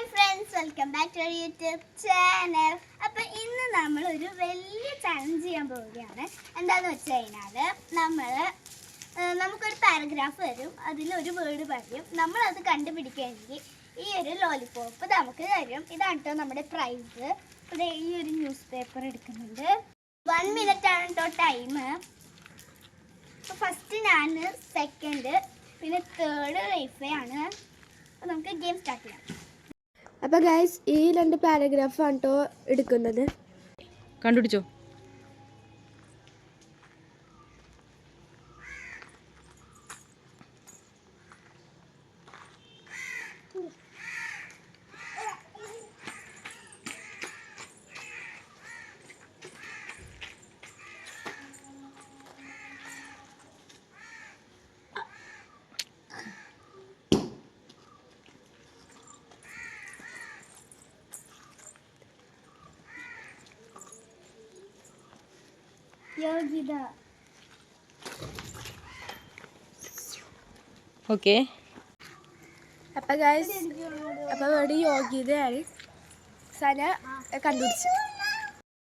Hi friends welcome back to YouTube channel അപ്പം ഇന്ന് നമ്മൾ ഒരു വലിയ ചലഞ്ച് ചെയ്യാൻ പോവുകയാണ്. എന്താന്ന് വെച്ച് കഴിഞ്ഞാൽ നമ്മൾ നമുക്കൊരു പാരഗ്രാഫ് വരും. ഒരു വേർഡ് പറയും നമ്മൾ അത് കണ്ടുപിടിക്കുകയാണെങ്കിൽ ഈ ഒരു ലോലിപോപ്പ് നമുക്ക് തരും. ഇതാണ് കേട്ടോ നമ്മുടെ പ്രൈസ് ഇവിടെ ഈ ഒരു ന്യൂസ് പേപ്പർ എടുക്കുന്നുണ്ട്. വൺ മിനിറ്റ് ആണ് കേട്ടോ ടൈം ഫസ്റ്റ് ഞാൻ സെക്കൻഡ് പിന്നെ തേർഡ് റൈഫയാണ് അപ്പോൾ നമുക്ക് ഗെയിം സ്റ്റാർട്ട് ചെയ്യാം. അപ്പോൾ ഗൈസ് ഈ രണ്ട് പാരഗ്രാഫാണ് കേട്ടോ എടുക്കുന്നത്. കണ്ടുപിടിച്ചോ? യോഗ്യത ഓക്കെ. അപ്പോൾ ഗൈസ് അപ്പോൾ ഇവിടെ യോഗ്യതയാണ് സന കണ്ടുപിടിച്ച്.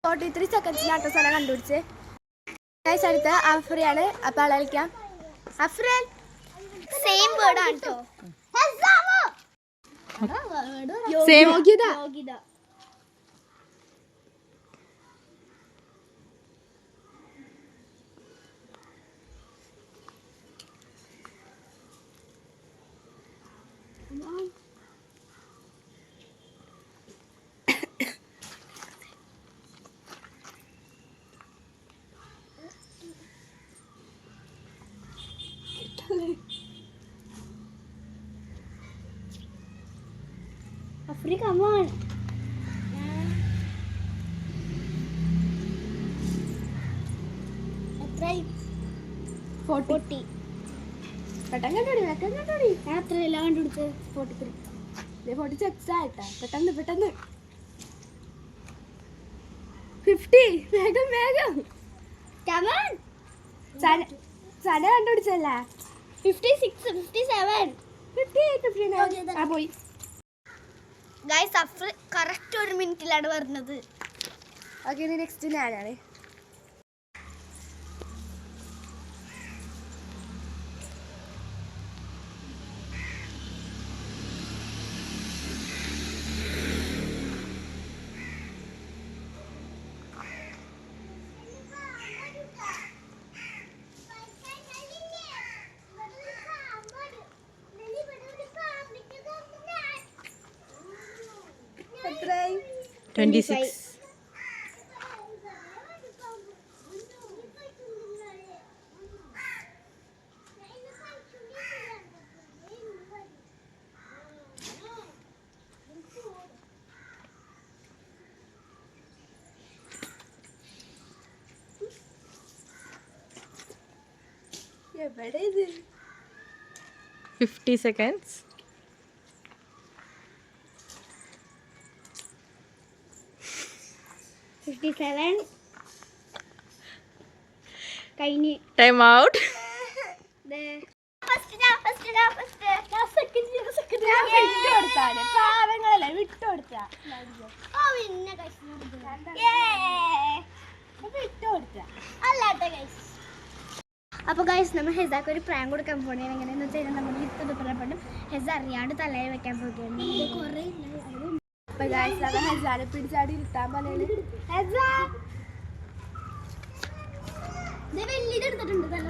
ഫോർട്ടി ത്രീ സെക്കൻഡ്സിനാട്ടോ സന കണ്ടുപിടിച്ച്. ഗൈസ് അടുത്ത അഫ്രിയാണ് അപ്പോൾ ആളെ കളിക്കാം അഫ്രൻ സെയിം വേർഡ് ആണ് കേട്ടോ Same. യോഗ്യത യോഗ്യത Afri, come on. ഫോർട്ടി പെട്ടെന്ന് കണ്ടുപിടി പെട്ടെന്ന് കണ്ടുപിടി ഞാൻ എത്രയല്ല കണ്ടുപിടിച്ചത്. ഫോർട്ടി ത്രീ ഇത് ഫോർട്ടി സിക്സ് ആയിട്ടാ. പെട്ടെന്ന് പെട്ടെന്ന്. ഫിഫ്റ്റി വേഗം വേഗം. Come on Sana കണ്ടുപിടിച്ചല്ലേ fifty six fifty seven fifty fifty യോഗ്യത. ആ പോയി. ഗൈസ് അഫ്രി കറക്റ്റ് ഒരു മിനിറ്റിലാണ് വരുന്നത് ഓക്കെ നെക്സ്റ്റ് ഞാനാണ്. Twenty six Yeah, what is it? 50 seconds. Fifty seven കഴിഞ്ഞ് ടൈം ഔട്ട് പാവങ്ങളല്ലേ അല്ലാത്ത അപ്പോൾ ഗൈസ് നമ്മൾ ഹെസാക്ക് ഒരു പ്രാങ്ക് കൊടുക്കാൻ പോകണേ എങ്ങനെയാണെന്ന് വെച്ച് കഴിഞ്ഞാൽ നമ്മൾ വിത്ത് ദുപ്പലപ്പെട്ടും ഹെസ അറിയാണ്ട് തലയിൽ വെക്കാൻ പോകുകയാണ് കുറേ അപ്പൊ ഗായ്സ് അത് ഹസാനെ പിടിച്ചാടി ഇരുത്താൻ എടുത്തിട്ടുണ്ട് നല്ല.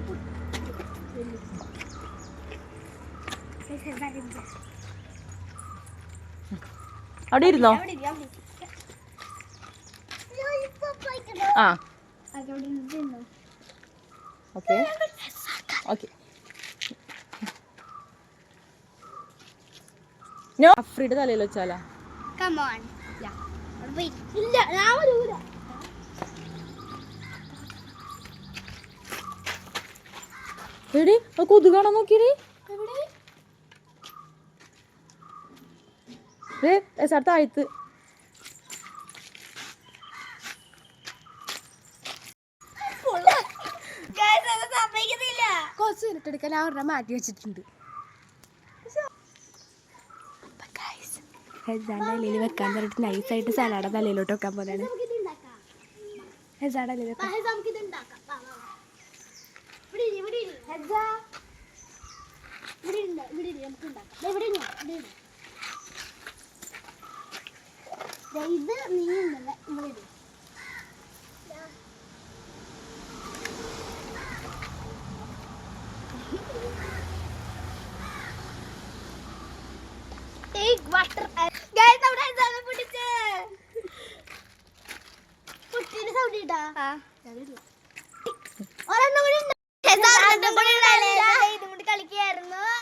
അവിടെ ഇരുന്നോ? ആ? ഓക്കെ. ഓക്കെ. നോ അഫ്രീഡ് തലയിൽ വെച്ചാലാ. Come on. അവിടെ പോയി. ഇല്ല ഞാൻ വരൂല എടി ആ കൊതുകാണോ നോക്കിയടി. Guys, അത് സമ്മതിക്കുന്നില്ല. കുറച്ച് മിനിറ്റ് എടുക്കാൻ ആ ഒരെണ്ണം മാറ്റി വെച്ചിട്ടുണ്ട്. ഹെസാന്റെ വെക്കാൻ പറഞ്ഞിട്ട് നൈസായിട്ട് സലാഡ തലയിലോട്ട് വെക്കാൻ പോലെയാണ് വെക്കാം. വാ.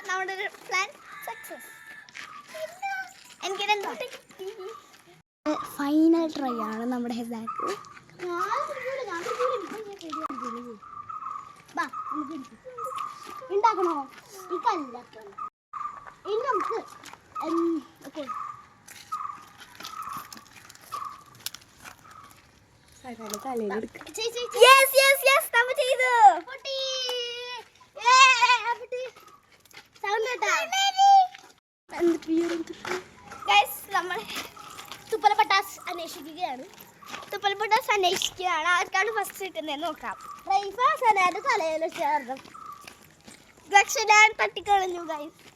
നമ്മുടെ ഒരു. എനിക്ക് ഫൈനൽ ട്രൈ ആണ് നമ്മുടെ ഹെസാക്ക്. ഉണ്ടാക്കണോ? ഈ കല്ലൊക്കെ ഇനി നമുക്ക് ഉം, ഒക്കെ സലാഡ് തലയിൽ എടുക്കാം യെസ് യെസ് യെസ് നമ്മ ചെയ്തു. നമ്മൾ തുപ്പല പട്ടാസ് അന്വേഷിക്കുകയാണ് തുപ്പല പട്ടാസ് അന്വേഷിക്കുകയാണ്. ആർക്കാണ് ഫസ്റ്റ് കിട്ടുന്നത് നോക്കാം. റൈഫ സനാന്റെ തലയിൽ ചേർന്നു. ഞാൻ തട്ടിക്കളഞ്ഞു ഗൈസ്